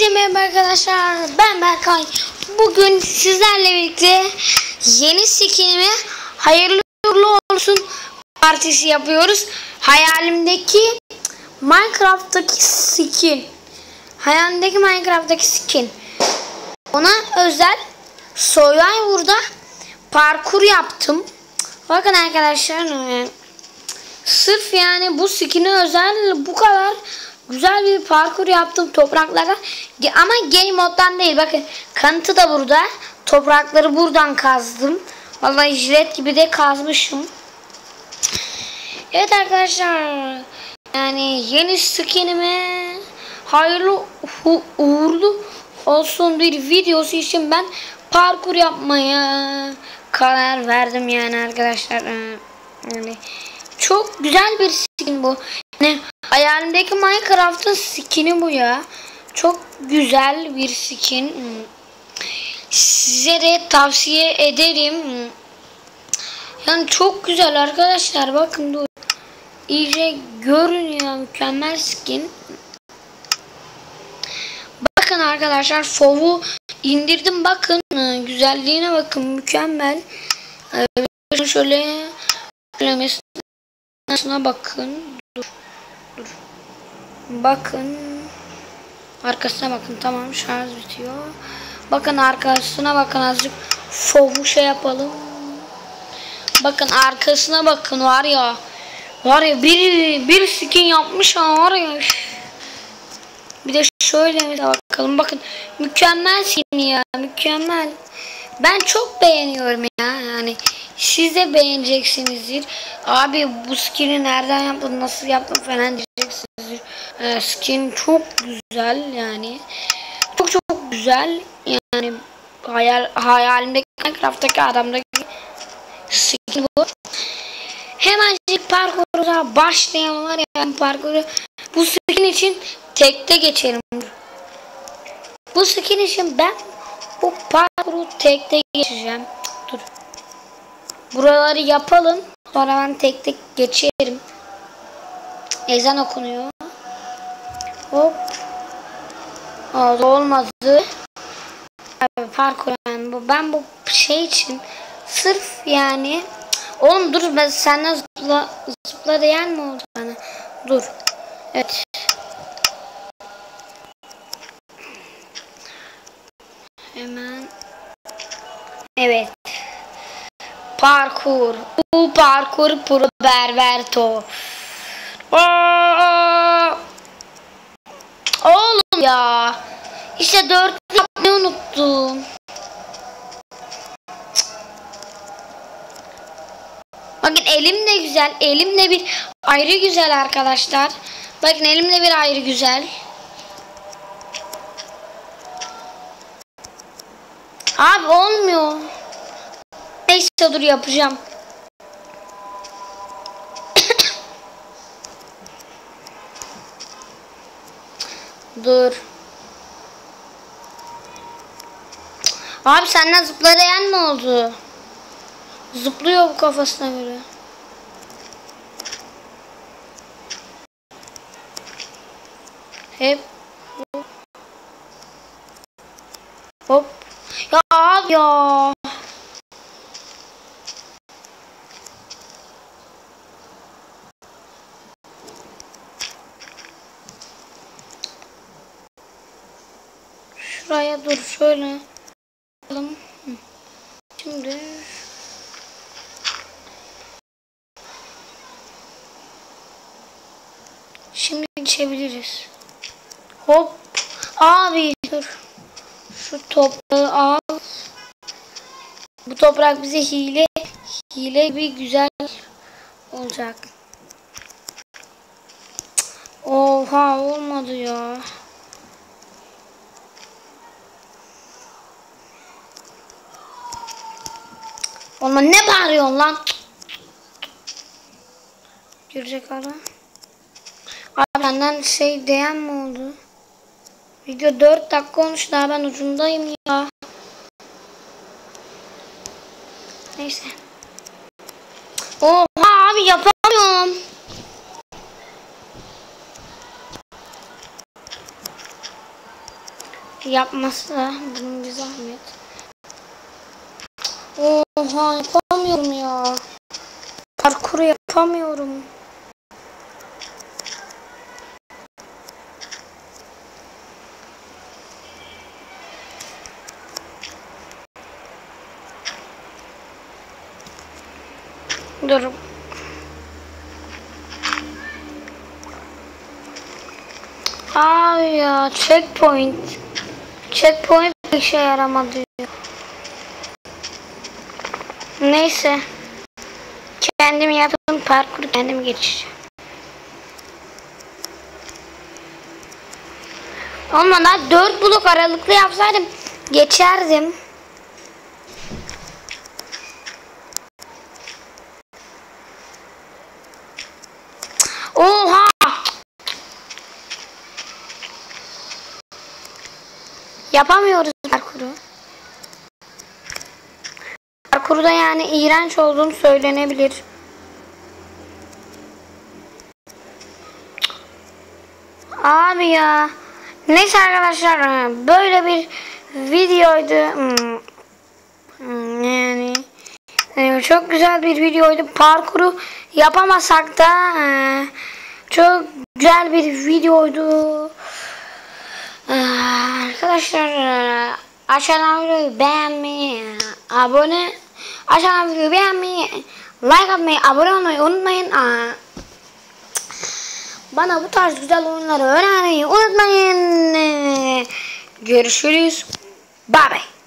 Herkese merhaba arkadaşlar. Ben Berkay. Bugün sizlerle birlikte yeni skinime hayırlı uğurlu olsun partisi yapıyoruz. Hayalimdeki Minecraft'taki skin. Hayalimdeki Minecraft'taki skin. Ona özel Survivor'da parkur yaptım. Bakın arkadaşlar e, sırf yani bu skin'e özel bu kadar güzel bir parkur yaptım topraklara. Ama game moddan değil. Bakın kanıtı da burada. Toprakları buradan kazdım. Vallahi jilet gibi de kazmışım. Evet arkadaşlar. Yani yeni skinime hayırlı uğurlu olsun bir videosu için ben parkur yapmaya karar verdim yani arkadaşlar. Ee, Yani çok güzel bir skin bu. Yani hayalimdeki Minecraft'ın skini bu ya. Çok güzel bir skin. Size de tavsiye ederim. Yani çok güzel arkadaşlar. Bakın dur. İyice görün ya mükemmel skin. Bakın arkadaşlar fovu indirdim bakın Ee, güzelliğine bakın mükemmel. Ee, şöyle şöyle bakın. Dur. Bakın. Arkasına bakın tamam şarj bitiyor. Bakın arkasına bakın azıcık fovu şey yapalım. Bakın arkasına bakın var ya. Var ya bir bir skin yapmış ha var ya. Bir de şöyle mesela bakalım. Bakın mükemmel skin ya. Mükemmel. Ben çok beğeniyorum ya. Yani siz de beğeneceksinizdir. Abi bu skin'i nereden yaptın, nasıl yaptın falan diyeceksinizdir. Ee, skin çok güzel yani. Çok çok güzel. Yani hayal hayalimdeki Minecraft'taki adamdaki skin bu. Hemencik parkura başlayalım var ya parkuru. Bu skin için tekte geçelim. Bu skin için ben bu parkuru tekte geçeceğim. Dur. Buraları yapalım. Sonra ben tek tek geçerim. Ezan okunuyor. Hop. Oldu olmadı. Abi parkur yani bu. Ben bu şey için sırf yani Oğlum dur ben senden zıpla zıpla diyen mi oldu bana? Dur. Evet. Hemen. Evet. Parkur. Bu parkur pro berberto. Aa! Ya. İşte dört yapmayı unuttum. Bakın elim de güzel. Elim de bir ayrı güzel arkadaşlar. Bakın elim de bir ayrı güzel. Abi olmuyor. Neyse dur yapacağım. Dur. Abi senden zıplayan mı oldu? Zıplıyor bu kafasına göre. Hep hop. Ya abi ya. Şuraya dur şöyle. Bakalım. Şimdi Şimdi geçebiliriz. Hop. Abi dur. Şu toprağı al. Bu toprak bize hile hile bir güzel olacak. Oha olmadı ya. Olma ne bağırıyorsun lan? Girecek ara. Abi benden şey diyen mi oldu? Video 4 dakika olmuş daha ben ucundayım ya. Neyse. Oha abi yapamıyorum. yapması bunun bir zahmet. Oha yapamıyorum ya. Parkuru yapamıyorum. Dur. Abi ya checkpoint. Checkpoint işe yaramadı. Neyse. Kendim yaptığım parkuru kendim geçeceğim. Ama da 4 blok aralıklı yapsaydım geçerdim. Oha! Yapamıyoruz parkuru. Parkurda yani iğrenç olduğum söylenebilir. Abi ya. Neyse arkadaşlar böyle bir videoydu. Hmm. Hmm, Yani e, çok güzel bir videoydu. Parkuru yapamasak da e, çok güzel bir videoydu. E, Arkadaşlar aşağıdan videoyu beğenmeyi, abone aşağıdan videoyu beğenmeyi, like atmayı, abone olmayı unutmayın. Aa, Bana bu tarz güzel oyunları öğrenmeyi unutmayın. Görüşürüz. Bye bye.